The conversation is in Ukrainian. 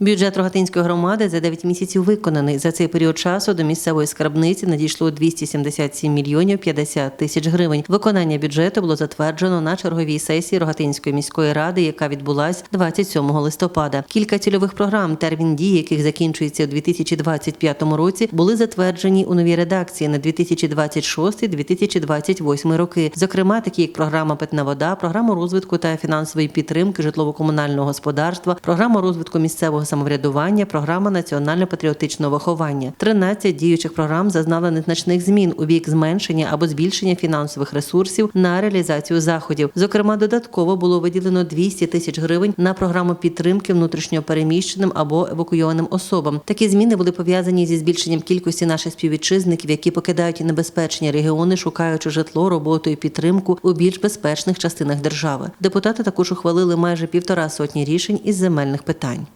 Бюджет Рогатинської громади за 9 місяців виконаний. За цей період часу до місцевої скарбниці надійшло 277 мільйонів 50 тисяч гривень. Виконання бюджету було затверджено на черговій сесії Рогатинської міської ради, яка відбулась 27 листопада. Кілька цільових програм, термін дії яких закінчується у 2025 році, були затверджені у новій редакції на 2026-2028 роки. Зокрема, такі як програма Питна вода, програма розвитку та фінансової підтримки житлово-комунального господарства, програма розвитку місцевого самоврядування, програма національно-патріотичного виховання. 13 діючих програм зазнали незначних змін у бік зменшення або збільшення фінансових ресурсів на реалізацію заходів. Зокрема, додатково було виділено 200 тисяч гривень на програму підтримки внутрішньо переміщеним або евакуйованим особам. Такі зміни були пов'язані зі збільшенням кількості наших співвітчизників, які покидають небезпечні регіони, шукаючи житло, роботу і підтримку у більш безпечних частинах держави. Депутати також ухвалили майже півтора сотні рішень із земельних питань.